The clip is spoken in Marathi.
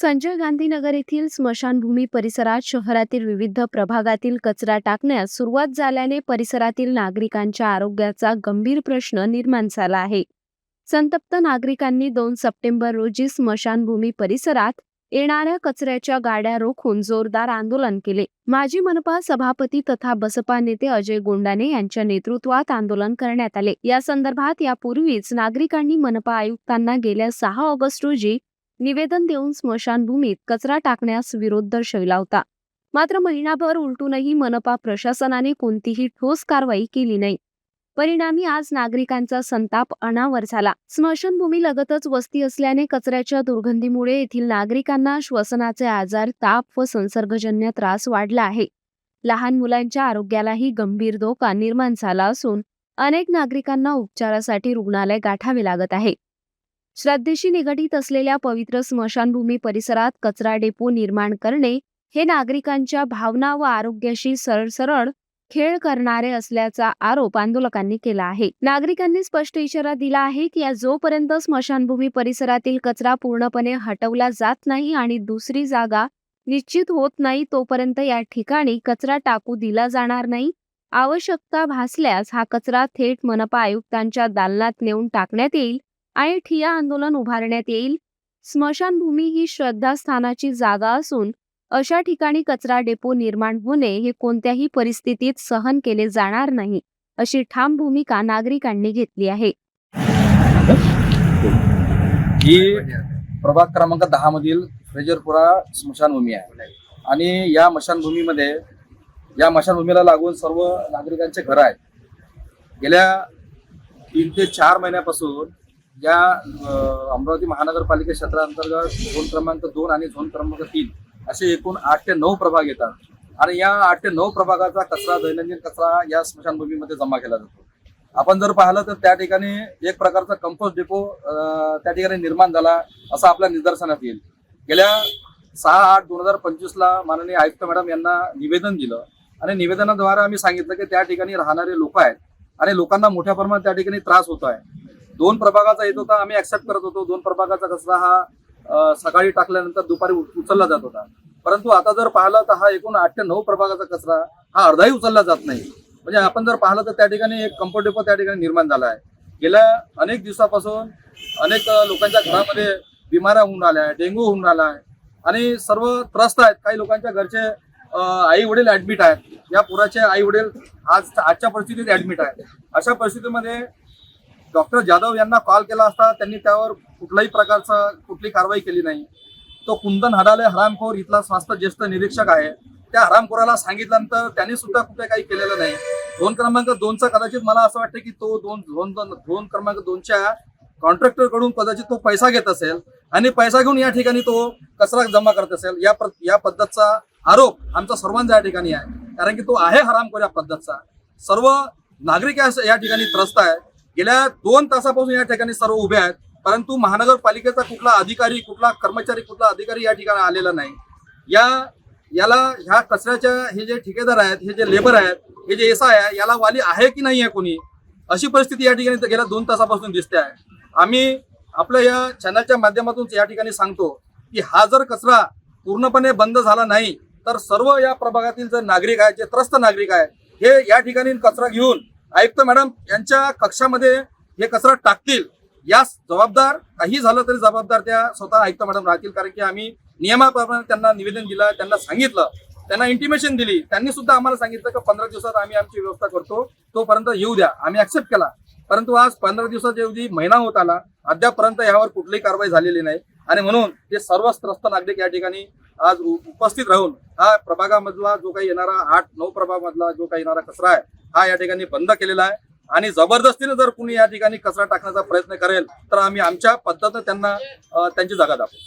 संजय गांधीनगर येथील स्मशानभूमी परिसरात शहरातील विविध प्रभागातील कचरा टाकण्यास सुरुवात झाल्याने परिसरातील नागरिकांच्या आरोग्याचा गंभीर प्रश्न निर्माण झाला आहे. संतप्त नागरिकांनी दोन सप्टेंबर रोजी स्मशानभूमी परिसरात येणाऱ्या कचऱ्याच्या गाड्या रोखून जोरदार आंदोलन केले. माजी मनपा सभापती तथा बसपा नेते अजय गोंडाने यांच्या नेतृत्वात आंदोलन करण्यात आले. या संदर्भात यापूर्वीच नागरिकांनी मनपा आयुक्तांना गेल्या सहा ऑगस्ट रोजी निवेदन देऊन स्मशानभूमीत कचरा टाकण्यास विरोध दर्शविला होता. मात्र महिनाभर उलटूनही मनपा प्रशासनाने कोणतीही ठोस कारवाई केली नाही. परिणामी आज नागरिकांचा संताप अनावर झाला. स्मशानभूमी लगतच वस्ती असल्याने कचऱ्याच्या दुर्गंधीमुळे येथील नागरिकांना श्वसनाचे आजार ताप व संसर्गजन्य त्रास वाढला आहे. लहान मुलांच्या आरोग्यालाही गंभीर धोका निर्माण झाला असून अनेक नागरिकांना उपचारासाठी रुग्णालय गाठावे लागत आहे. श्रद्धेशी निगडीत असलेल्या पवित्र स्मशानभूमी परिसरात कचरा डेपो निर्माण करणे हे नागरिकांच्या भावना व आरोग्याशी सरळ खेळ करणारे असल्याचा आरोप आंदोलकांनी केला आहे. नागरिकांनी स्पष्ट इशारा दिला आहे की या जोपर्यंत स्मशानभूमी परिसरातील कचरा पूर्णपणे हटवला जात नाही आणि दुसरी जागा निश्चित होत नाही तोपर्यंत या ठिकाणी कचरा टाकू दिला जाणार नाही. आवश्यकता भासल्यास हा कचरा थेट मनपा आयुक्तांच्या दालनात नेऊन टाकण्यात येईल आणि ठिया आंदोलन उभारण्यात येईल. स्मशानभूमी ही श्रद्धास्थानाची जागा असून अशा ठिकाणी कचरा डेपो निर्माण होणे हे कोणत्याही परिस्थितीत सहन केले जाणार नाही अशी ठाम भूमिका नागरिकांनी घेतली आहे. ही प्रभाग क्रमांक दहा मधील फ्रेजरपुरा स्मशानभूमी आहे. आणि या मशानभूमीमध्ये या मशानभूमीला लागून सर्व नागरिकांचे घर आहेत. गेल्या तीन ते चार महिन्यापासून या अमरावती महानगरपालिका क्षेत्रांतर्गत झोन क्रमांक दोन आणि झोन क्रमांक तीन असे एकूण आठ ते नऊ प्रभाग येतात. आणि या आठ ते नऊ प्रभागाचा कचरा दैनंदिन कचरा या स्मशानभूमीमध्ये जमा केला जातो. आपण जर पाहिलं तर त्या ठिकाणी एक प्रकारचा कंपोस्ट डेपो अं, त्या ठिकाणी निर्माण झाला असं आपल्या निदर्शनात येईल. गेल्या सहा आठ दोन हजार पंचवीसला माननीय आयुक्त मॅडम यांना निवेदन दिलं आणि निवेदनाद्वारे आम्ही सांगितलं की त्या ठिकाणी राहणारे लोक आहेत आणि लोकांना मोठ्या प्रमाणात त्या ठिकाणी त्रास होतो आहे. दोन प्रभागाचा येत होता आम्ही ऍक्सेप्ट करत होतो. दोन प्रभागाचा कचरा हा सकाळी टाकल्यानंतर दुपारी उचलला जात होता. परंतु आता जर पाहिलं तर हा एकूण आठ ते नऊ प्रभागाचा कचरा हा अर्धाही उचलला जात नाही. म्हणजे आपण जर पाहिलं तर त्या ठिकाणी एक कम्फर्टेबल त्या ठिकाणी निर्माण झाला आहे. गेल्या अनेक दिवसापासून अनेक लोकांच्या घरामध्ये बिमाऱ्या होऊन आल्या आहे डेंग्यू होऊन आला आहे. आणि सर्व त्रस्त आहेत. काही लोकांच्या घरचे आई वडील ऍडमिट आहेत. या पुराचे आई वडील आज आजच्या परिस्थितीत ऍडमिट आहेत. अशा परिस्थितीमध्ये डॉक्टर जाधव यांना कॉल केला असता त्यांनी त्यावर कुठल्याही प्रकारचा कुठली कारवाई केली नाही. तो कुंदन हडाले हरामखोर इथला स्वास्थ्य ज्येष्ठ निरीक्षक आहे. त्या हरामखोराला सांगितल्यानंतर त्यांनी सुद्धा कुठे काही केलेलं नाही. दोन क्रमांक दोनचा कदाचित मला असं वाटतं की तो दोन दोन दोन दोन क्रमांक दोनच्या कॉन्ट्रॅक्टरकडून कदाचित तो पैसा घेत असेल आणि पैसा घेऊन या ठिकाणी तो कचरा जमा करत असेल. या प्र- या पद्धतचा आरोप आमचा सर्वांचा या ठिकाणी आहे. कारण की तो आहे हरामखोर या पद्धतचा. सर्व नागरिक या ठिकाणी त्रस्त आहे गेल्या दोन तासापासून या ठिकाणी सर्व उभे आहेत परंतु महानगरपालिकेचा कुठला अधिकारी कुठला कर्मचारी कुठला अधिकारी या ठिकाणी आलेला नाही. या याला ह्या कचऱ्याच्या हे जे ठेकेदार आहेत हे जे लेबर आहेत हे जे एस आहे याला वाली आहे की नाही आहे कोणी? अशी परिस्थिती या ठिकाणी गेल्या दोन तासापासून दिसते आहे. आम्ही आपल्या या चॅनलच्या माध्यमातून या ठिकाणी सांगतो की हा जर कचरा पूर्णपणे बंद झाला नाही तर सर्व या प्रभागातील जे नागरिक आहेत जे त्रस्त नागरिक आहेत हे या ठिकाणी कचरा घेऊन आयुक्त मॅडम यांच्या कक्षामध्ये हे कचरा टाकतील यास जबाबदार काही झालं तरी जबाबदार त्या स्वतः आयुक्त मॅडम राहतील. कारण की आम्ही नियमाप्रमाणे त्यांना निवेदन दिलं त्यांना सांगितलं त्यांना इंटिमेशन दिली. त्यांनी सुद्धा आम्हाला सांगितलं की पंधरा दिवसात आम्ही आमची व्यवस्था करतो तोपर्यंत येऊ द्या. आम्ही ऍक्सेप्ट केला. परंतु आज पंधरा दिवसाच्या ऐवजी महिना होत आला अद्यापपर्यंत यावर कुठलीही कारवाई झालेली नाही. आणि म्हणून हे सर्व त्रस्त नागरिक या ठिकाणी आज उपस्थित राहून हा प्रभागामधला जो काही येणारा आठ नऊ प्रभागामधला जो काही येणारा कचरा आहे हा या ठिकाणी बंद केलेला आहे. आणि जबरदस्तीने जर कुणी या ठिकाणी कचरा टाकण्याचा प्रयत्न करेल तर आम्ही आमच्या पद्धतीने त्यांना त्यांची जागा दाखवू.